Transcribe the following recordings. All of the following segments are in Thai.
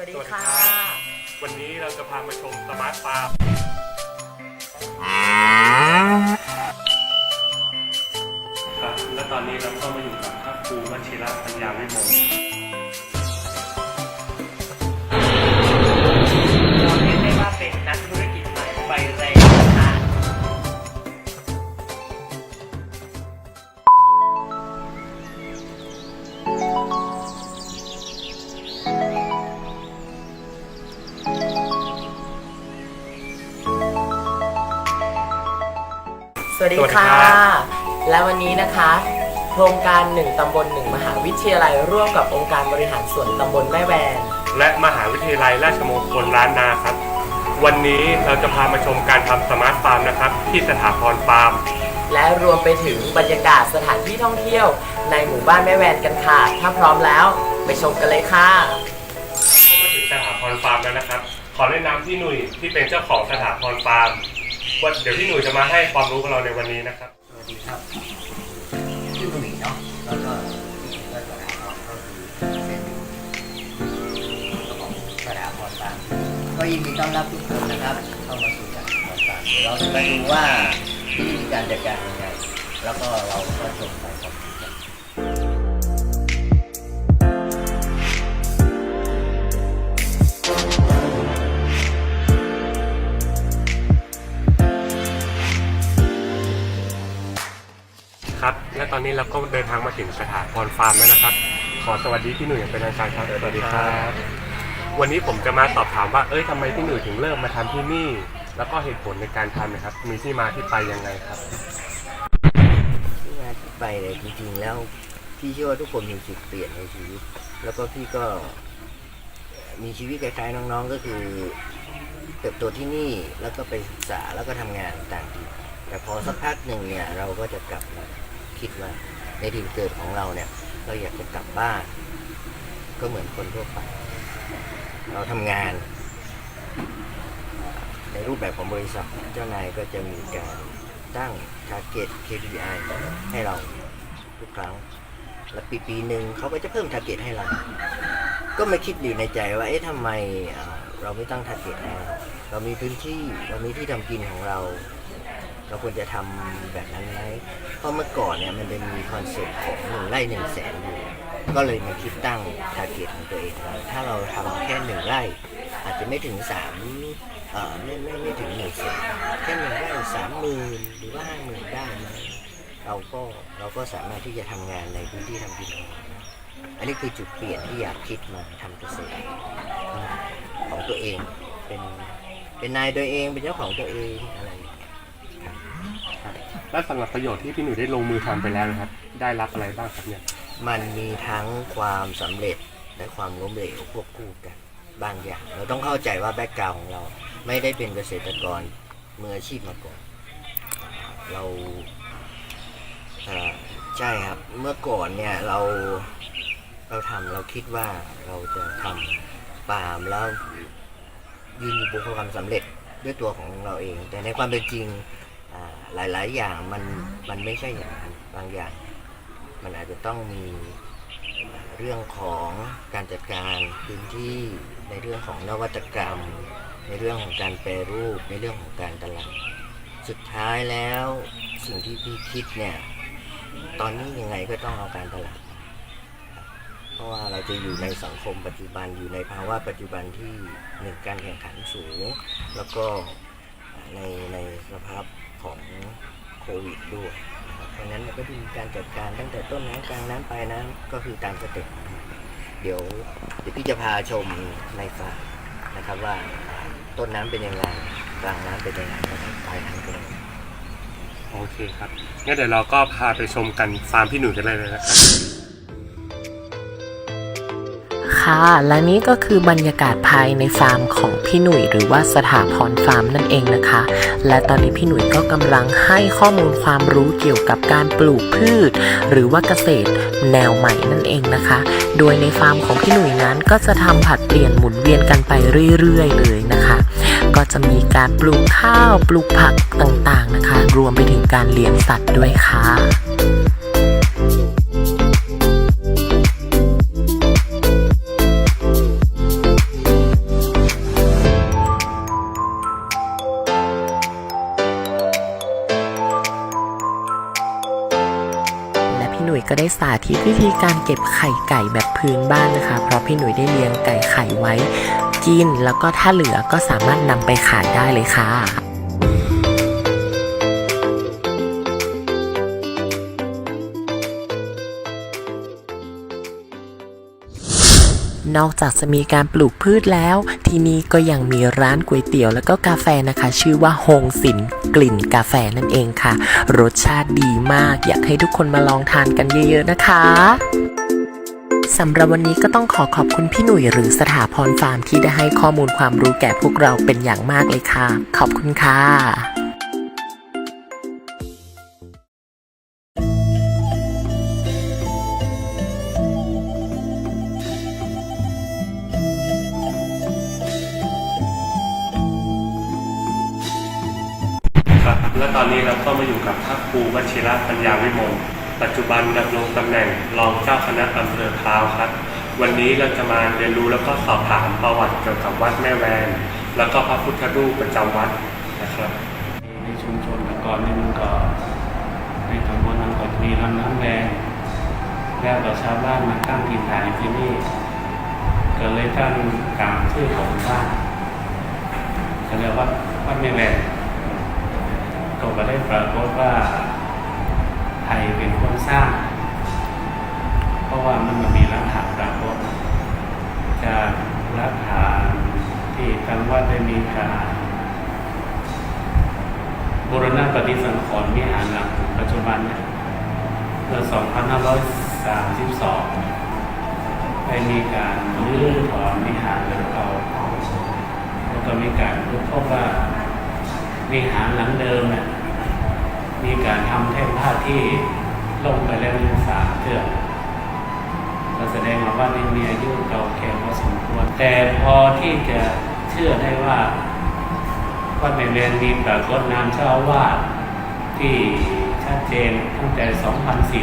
วัสดีสวัสดีค่ะครับวันนี้เราจะพามาชมสมาร์ทฟาร์มครับและตอนนี้เราก็มาอยู่กับพระครูวชิระปัญญาวิมล วัสดีสวัสดีค่ะครับและวันนี้นะคะ โครงการหนึ่งตำบลหนึ่งมหาวิทยาลัยร่วมกับองค์การบริหารส่วนตำบลแม่แวน และมหาวิทยาลัยราชมงคลล้านนาครับ วันนี้เราจะพามาชมการทำสมาร์ทฟาร์มนะครับ ที่สถาพรฟาร์ม และรวมไปถึงบรรยากาศสถานที่ท่องเที่ยว ในหมู่บ้านแม่แวนกันค่ะ ถ้าพร้อมแล้วไปชมกันเลยค่ะมาถึงสถาพรฟาร์มแล้วนะครับ ขอแนะนำพี่หนุ่ยที่เป็นเจ้าของสถาพรฟาร์ม ว่าเดี๋ยวพี่หนุ่ยจะมาให้ความรู้กับเราในวันนี้นะครับสวัสดีครับชื่อหนุ่ยเนาะแล้วก็ที่ก็สถาพรก็คือเป็นเจ้าของสถาพรฟาร์มก็ยินดีต้อนรับทุกคนนะครับ เข้ามาสู่สถาพรฟาร์มเดี๋ยวเราจะมาดูว่าที่นี่มีการจัดการยังไงแล้วก็เราก็ชมไป ตอนนี้เราก็เดินทางมาถึงสถาพรฟาร์มแล้วนะครับ ขอสวัสดีพี่หนุ่ยอย่างเป็นทางการครับสวัสดีครับ วันนี้ผมจะมาสอบถามว่า เอ้ยทำไมพี่หนุ่ยถึงเริ่มมาทำที่นี่ แล้วก็เหตุผลในการทำนะครับ มีที่มาที่ไปยังไงครับ ที่มาที่ไปเลยจริงๆแล้วพี่เชื่อว่าทุกคนมีจุดเปลี่ยนในชีวิต แล้วก็พี่ก็มีชีวิตคล้ายๆน้องๆ ก็คือเติบโตที่นี่แล้วก็ไปศึกษาแล้วก็ทำงานต่างที่แต่พอสักพักหนึ่งเนี่ยเราก็จะกลับมา คิดว่าในถิ่นเกิดของเราเนี่ยเราอยากจะกลับบ้าน ก็เหมือนคนทั่วไป เราทำงาน ในรูปแบบของบริษัทเจ้านายก็จะมีการตั้ง target KPI ให้เราทุกครั้ง และปีปีหนึ่งเขาก็จะเพิ่ม target ให้เรา ก็มาคิดอยู่ในใจว่าเอ๊ะทำไมเอ่อเราไม่ตั้ง target ให้เราเรามีพื้นที่เรามีที่ทำกินของเรา เราควรจะทำแบบนั้นไหมเพราะเมื่อก่อนเนี่ยมันจะมีคอนเซ็ปต์ของหนึ่งไร่หนึ่งแสนอยู่ก็เลยมาคิดตั้ง target ของตัวเองถ้าเราทำแค่หนึ่งไร่ อาจจะไม่ถึงสามเอ่อไม่ไม่ไม่ถึงหนึ่งแสนแค่หนึ่งไร่สามหมื่นหรือว่าห้าหมื่นได้ไหมเราก็เราก็สามารถที่จะทำงานในพื้นที่ทำกินของเราได้อันนี้คือจุดเปลี่ยนที่อยากคิดมาทำเกษตรของตัวเองเป็นเป็นนายตัวเองเป็นเจ้าของตัวเองอะไรอย่างเงี้ยครับ และสำหรับประโยชน์ที่พี่หนุ่ยได้ลงมือทำไปแล้วนะครับ ได้รับอะไรบ้างครับเนี่ย มันมีทั้งความสำเร็จและความล้มเหลวควบคู่กัน บางอย่าง เราต้องเข้าใจว่าแบ็กกราวของเรา ไม่ได้เป็นเกษตรกรมืออาชีพมาก่อนเราเอ่อใช่ครับ เมื่อก่อนเนี่ยเราเราทำเราคิดว่าเราจะทำปาล์มแล้วยืนอยู่บนความสำเร็จด้วยตัวของเราเอง แต่ในความเป็นจริง หลาย ๆ อย่างมันมันไม่ใช่อย่างนั้นบางอย่าง มันอาจจะต้องมีเรื่องของการจัดการพื้นที่ในเรื่องของนวัตกรรม ในเรื่องของการแปรรูปในเรื่องของการตลาดสุดท้ายแล้วสิ่งที่พี่คิดเนี่ยตอนนี้ยังไงก็ต้องเอาการตลาด เพราะว่าเราจะอยู่ในสังคมปัจจุบันอยู่ในภาวะปัจจุบันที่หนึ่งการแข่งขันสูง แล้วก็ในในสภาพ ของโควิดด้วยเพราะนั้นเราก็จะมีการจัดการตั้งแต่ต้นน้ำกลางน้ำปลายน้ำก็คือตามสเต็ปเดี๋ยวเดี๋ยวพี่จะพาชมในฟาร์มนะครับว่าต้นน้ำเป็นยังไงกลางน้ำเป็นยังไงปลายน้ำเป็นยังไงโอเคครับงั้นเดี๋ยวเราก็พาไปชมกันฟาร์มพี่หนุ่ยกันเลยนะครับ ค่ะ และนี่ก็คือบรรยากาศภายในฟาร์มของพี่หนุ่ยหรือว่าสถาพรฟาร์มนั่นเองนะคะ และตอนนี้พี่หนุ่ยก็กำลังให้ข้อมูลความรู้เกี่ยวกับการปลูกพืช หรือว่าเกษตรแนวใหม่นั่นเองนะคะ โดยในฟาร์มของพี่หนุ่ยนั้นก็จะทำผัดเปลี่ยนหมุนเวียนกันไปเรื่อยๆ เลยนะคะ ก็จะมีการปลูกข้าวปลูกผักต่างๆนะคะ รวมไปถึงการเลี้ยงสัตว์ด้วยค่ะ ยก็ได้สาธิตวิธีการเก็บไข่ไก่แบบพื้นบ้านนะคะ เพราะพี่หนุ่ยได้เลี้ยงไก่ไข่ไว้กิน แล้วก็ถ้าเหลือก็สามารถนำไปขายได้เลยค่ะนอกจากจะมีการปลูกพืชแล้ว ที่นี่ก็ยังมีร้านก๋วยเตี๋ยวแล้วก็กาแฟนะคะ ชื่อว่าโฮงสินกลิ่นกาแฟนั่นเองค่ะ รสชาติดีมาก อยากให้ทุกคนมาลองทานกันเยอะๆนะคะสำหรับวันนี้ก็ต้องขอขอบคุณพี่หนุ่ยหรือสถาพรฟาร์มที่ได้ให้ข้อมูลความรู้แก่พวกเราเป็นอย่างมากเลยค่ะ ขอบคุณค่ะ และตอนนี้เราก็มาอยู่กับพระครูวชิระปัญญาวิมลปัจจุบันดำรงตำแหน่งรองเจ้าคณะอำเภอพร้าวครับ วันนี้เราจะมาเรียนรู้แล้วก็สอบถามประวัติเกี่ยวกับวัดแม่แวน แล้วก็พระพุทธรูปประจำวัดนะครับในชุมชนต่ก่อนนี่มันก็ในตำบลนั้นก็มีลำน้ำแดงแล้วก็ชาวบ้านมาตั้งถิ่นฐานที่นี่ก็เลยตั้งตามชื่อของบ้านเขาเรียกว่าวัดแม่แรง ก็มาได้ปรากฏว่าไทยเป็นคนสร้าง เพราะว่ามันมามีรักฐานปรากฏจากรักฐานที่ทางวัดได้มีการบูรณะปฏิสังขรณ์วิหารหลังปัจจุบันเนี่ยเมื่อ 2532 ได้มีการรื้อถอนวิหารหลังเก่าแล้วก็มีการพบว่า วิหารหลังเดิมเนี่ยมีการทำแท่นผ้าที่ลงไปแล้วในสามเทือกก็แสดงว่านี่มีอายุเก่าแก่พอสมควร แต่พอที่จะเชื่อได้ว่าวัดแม่เรนมีปรากฏนามเจ้าวาสที่ชัดเจนตั้งแต่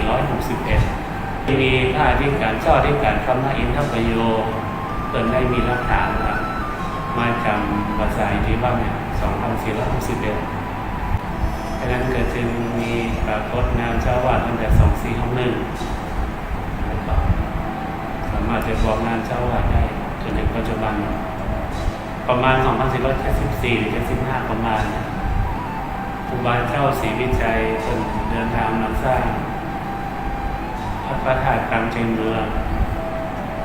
2461ที่มีพระอธิการเจ้าอธิการคำนาอินทประโยเปิดได้มีหลักฐานมาจำภาษาที่ว่าเนี่ย 2461ดังนั้นเก็จึงมีปรากฏนามเจ้าวาสตั้งแต่ 2461แล้วก็สามารถจะบอกนามเจ้าวาสได้จนถึงปัจจุบัน ประมาณ 2474หรือ75 ประมาณครูบาเจ้าศรีวิชัยเพิ่นเดินทางมาสร้างพระพระธาตุกลางใจเมือง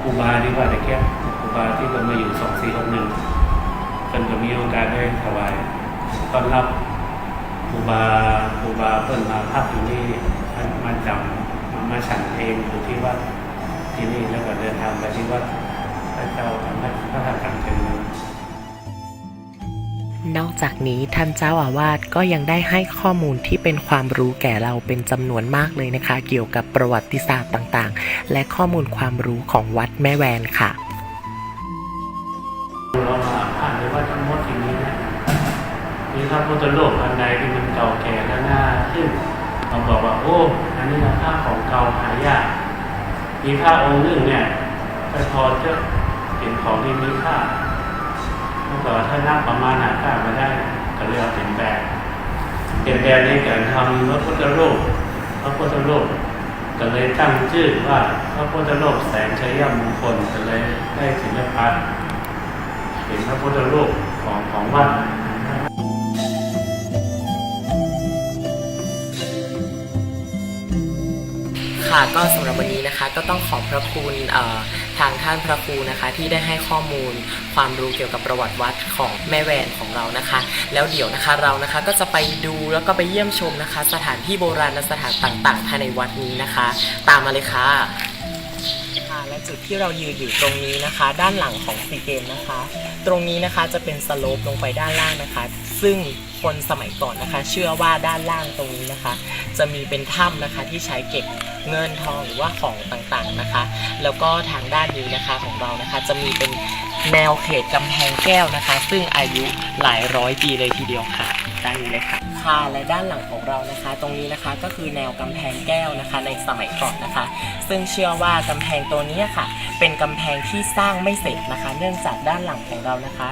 ครูบาที่ว่าแต่แค่ครูบาที่เพิ่นมาอยู่ 2461 เพิ่นก็มีโอกาสได้ถวายต้อนรับครูบาครูบาเพิ่นมาพักอยู่นี่ท่านมาจำมามาฉันเองอยู่ที่วัดที่นี่แล้วก็เดินทางไปที่วัดพระเจ้าทำให้พระธาตุกลางเมืองนอกจากนี้ท่านเจ้าอาวาสก็ยังได้ให้ข้อมูลที่เป็นความรู้แก่เราเป็นจำนวนมากเลยนะคะ เกี่ยวกับประวัติศาสตร์ต่างๆ และข้อมูลความรู้ของวัดแม่แวนค่ะ ธรูปอันใดที่มันเก่าแก่และน่าขึ้นเราบอกว่าโอ้อันนี้นะภาพของเก่าหายากมีพระองค์หนึ่งเนี่ยไปพอจะเป็นของที่มีค่าเมื่อก่อนถ้านับประมาณหาค่ามาได้ก็เรียกว่าเป็นแบบเป็นแบบในการทำพระพุทธรูปพระพุทธรูปก็เลยตั้งชื่อว่าพระพุทธรูปแสงชัยมงคลก็เลยได้ศิลปะเป็นพระพุทธรูปของของวัด ค่ะก็สำหรับวันนี้นะคะก็ต้องขอบพระคุณทางท่านพระครูนะคะ ที่ได้ให้ข้อมูลความรู้เกี่ยวกับประวัติวัดของแม่แหวนของเรานะคะ แล้วเดี๋ยวนะคะเรานะคะก็จะไปดูแล้วก็ไปเยี่ยมชมนะคะ สถานที่โบราณสถานต่างๆภายในวัดนี้นะคะ ตามมาเลยค่ะค่ะและจุดที่เรายืนอยู่ตรงนี้นะคะ ด้านหลังของซีเกมนะคะ ตรงนี้นะคะจะเป็นสโลปลงไปด้านล่างนะคะ ซึ่งคนสมัยก่อนนะคะ เชื่อว่าด้านล่างตรงนี้นะคะ จะมีเป็นถ้ำนะคะที่ใช้เก็บเงินทองหรือว่าของต่างๆนะคะ แล้วก็ทางด้านนี้นะคะของเรานะคะ จะมีเป็นแนวเขตกำแพงแก้วนะคะ ซึ่งอายุหลายร้อยปีเลยทีเดียวค่ะ ด้านนี้เลยค่ะค่ะและด้านหลังของเรานะคะ ตรงนี้นะคะก็คือแนวกำแพงแก้วนะคะ ในสมัยก่อนนะคะ ซึ่งเชื่อว่ากำแพงตัวนี้ค่ะ เป็นกำแพงที่สร้างไม่เสร็จนะคะ เนื่องจากด้านหลังของเรานะคะ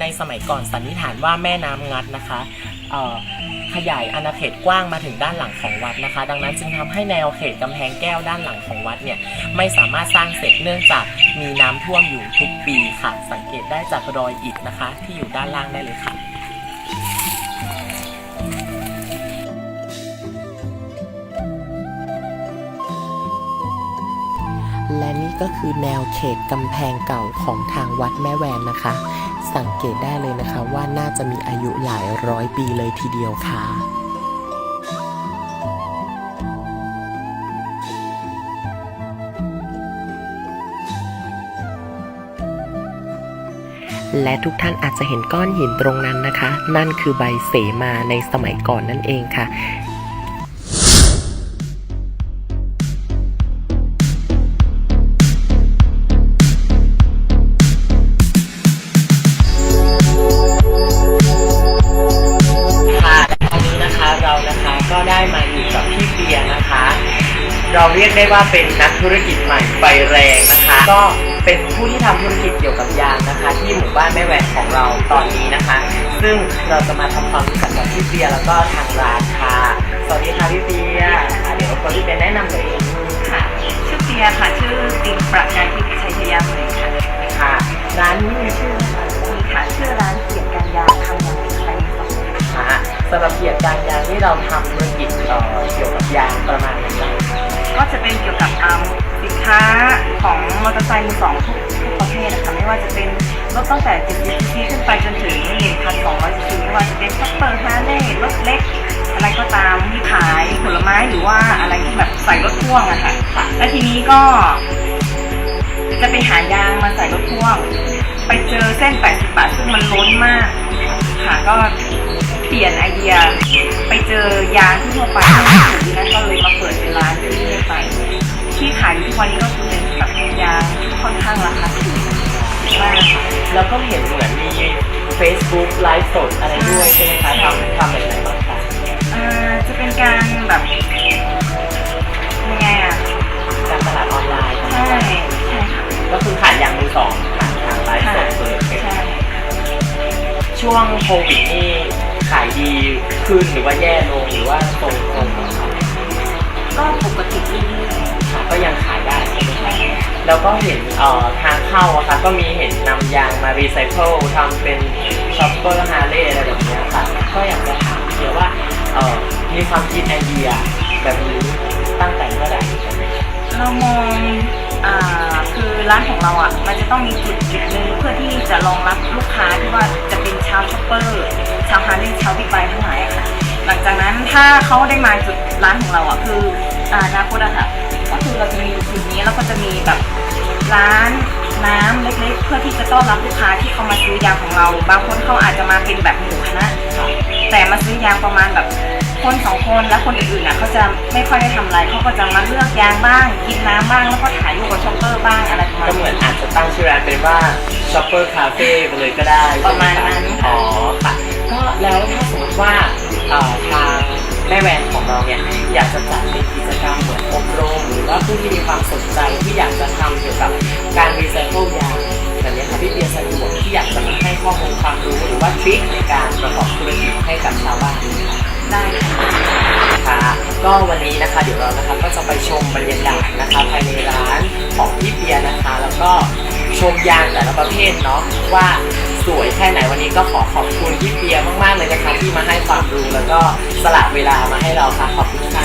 ในสมัยก่อนสันนิษฐานว่าแม่น้ำงัดนะคะขยายอาณาเขตกว้างมาถึงด้านหลังของวัดนะคะ ดังนั้นจึงทำให้แนวเขตกำแพงแก้วด้านหลังของวัดเนี่ยไม่สามารถสร้างเสร็จเนื่องจากมีน้ำท่วมอยู่ทุกปีค่ะ สังเกตได้จากรอยอิฐนะคะ ที่อยู่ด้านล่างได้เลยค่ะ และนี่ก็คือแนวเขตกำแพงเก่าของทางวัดแม่แวนนะคะ สังเกตได้เลยนะคะว่าน่าจะมีอายุหลายร้อยปีเลยทีเดียวค่ะและทุกท่านอาจจะเห็นก้อนหินตรงนั้นนะคะ นั่นคือใบเสมาในสมัยก่อนนั่นเองค่ะค่ะ เราเรียกได้ว่าเป็นนักธุรกิจใหม่ไฟแรงนะคะ ก็เป็นผู้ที่ทำธุรกิจเกี่ยวกับยางนะคะ ที่หมู่บ้านแม่แหวนของเราตอนนี้นะคะ ซึ่งเราจะมาทำความรู้จักกับพี่เบียร์แล้วก็ทางร้านค่ะสวัสดีค่ะพี่เบียร์อะเดี๋ยวคนที่เป็นแนะนำตัวเองค่ะชื่อเปียค่ะ ชื่อติงประกายทิพย์ชัยชยาเลยค่ะค่ะร้านนี้มีชื่อไหมคะมีค่ะชื่อร้านเกียรติกันยาทำอย่างไทยสองค่ะสำหรับเกียรติการยางที่เราทำธุรกิจเอ่อเกี่ยวกับยางประมาณไหนบ้าง ก็จะเป็นเกี่ยวกับอ่าสินค้าของมอเตอร์ไซค์มือสองทุกทุกประเภทนะคะไม่ว่าจะเป็นรถตั้งแต่70 cc ขึ้นไปจนถึง1,200 cc ไม่ว่าจะเป็นซัปเปอร์ฮาร์เลย์รถเล็ก อะไรก็ตามที่ขายผลไม้หรือว่าอะไรที่แบบใส่รถพ่วงอะค่ะและทีนี้ก็ จะไปหายางมาใส่รถพ่วง ไปเจอเส้น 80 บาทซึ่งมันล้นมากค่ะก็เปลี่ยนไอเดีย ไปเจอยางที่ทั่วไปที่ถูกนะ ที่ขายอยู่ทุกวันนี้ก็คือเป็นแบบยางที่ค่อนข้างราคาถูกมากค่ะ แล้วก็เห็นเหมือนมี Facebook ไลฟ์สดอะไรด้วยใช่ไหมคะทำทำแบบไหนบ้างคะอ่าจะเป็นการแบบยังไงอะการตลาดออนไลน์ใช่ใช่ค่ะก็คือขายยางมือสองผ่านทางไลฟ์สดเลยใช่ช่วงโควิดนี่ขายดีขึ้นหรือว่าแย่ลงหรือว่าตรงตรงๆคะก็ปกติดี ค่ะก็ยังขายได้ใช่ไหมคะแล้วก็เห็นเอ่อทางเข้าอะค่ะก็มีเห็นนำยางมารีไซเคิลทำเป็นช็อปเปอร์ฮาร์เลย์อะไรแบบเนี้ยค่ะก็อยากจะถามเดียวว่าเอ่อมีความคิดไอเดียแบบนี้ตั้งแต่เมื่อไหร่ใช่ไหมคะเรามองอ่าคือร้านของเราอะ มันจะต้องมีจุดจุดหนึ่งเพื่อที่จะรองรับลูกค้าที่ว่าจะเป็นชาวช็อปเปอร์ ชาวฮาร์เลย์ชาวบิ๊กไบค์ทั้งหลายอะค่ะ หลังจากนั้นถ้าเขาได้มาจุดร้านของเราอะคืออาอนาคตอะค่ะ นี้แล้วก็จะมีแบบร้านน้ำเล็กๆ เพื่อที่จะต้อนรับลูกค้าที่เขามาซื้อยางของเรา บางคนเขาอาจจะมาเป็นแบบหมู่คณะแต่มาซื้อยางประมาณแบบคนสองคนแล้วคนอื่นๆน่ะเขาจะไม่ค่อยได้ทำอะไรเขาก็จะมาเลือกยางบ้างกินน้ำบ้างแล้วก็ถ่ายรูปกับช็อปเปอร์บ้างอะไรประมาณก็เหมือนอาจจะตั้งชื่อร้านเป็นว่า Shopper Cafe ไปเลยก็ได้ประมาณนั้นใช่ไหคะอ๋อค่ะก็แล้วถ้าสมมติว่าเอ่อทาง แม่แวนของเราเนี่ยอยากจะจัดเป็นกิจกรรมเหมือนอบรมหรือว่าผู้ที่มีความสนใจที่อยากจะทำเกี่ยวกับการรีไซเคิลยางแบบนี้ค่ะพี่เบียร์สะดวกที่อยากจะมาให้ข้อมูลความรู้หรือว่าทริคในการประกอบธุรกิจให้กับชาวบ้านได้ค่ะค่ะก็วันนี้นะคะเดี๋ยวเรานะคะก็จะไปชมบรรยากาศนะคะภายในร้านของพี่เบียร์นะคะ แล้วก็ชมยางแต่ละประเภทเนาะว่า สวยแค่ไหนวันนี้ก็ขอขอบคุณพี่เบียมาก ๆ เลยนะคะที่มาให้ความรู้แล้วก็สละเวลามาให้เราค่ะขอบคุณค่ะ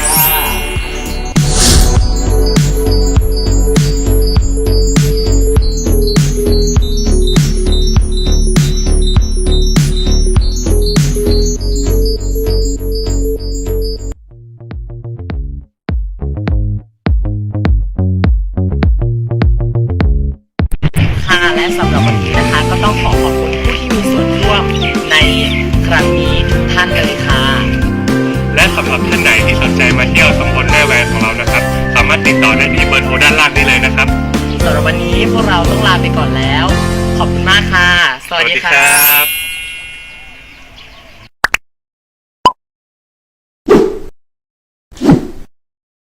ค่ะและสำหรับวันนี้ เที่ยวตำบลแม่แวงของเรานะครับ สามารถติดต่อได้ที่เบอร์โทรด้านล่างได้เลยนะครับสำหรับวันนี้พวกเราต้องลาไปก่อนแล้ว ขอบคุณมากค่ะ สวัสดีค่ะสวัสดีครับ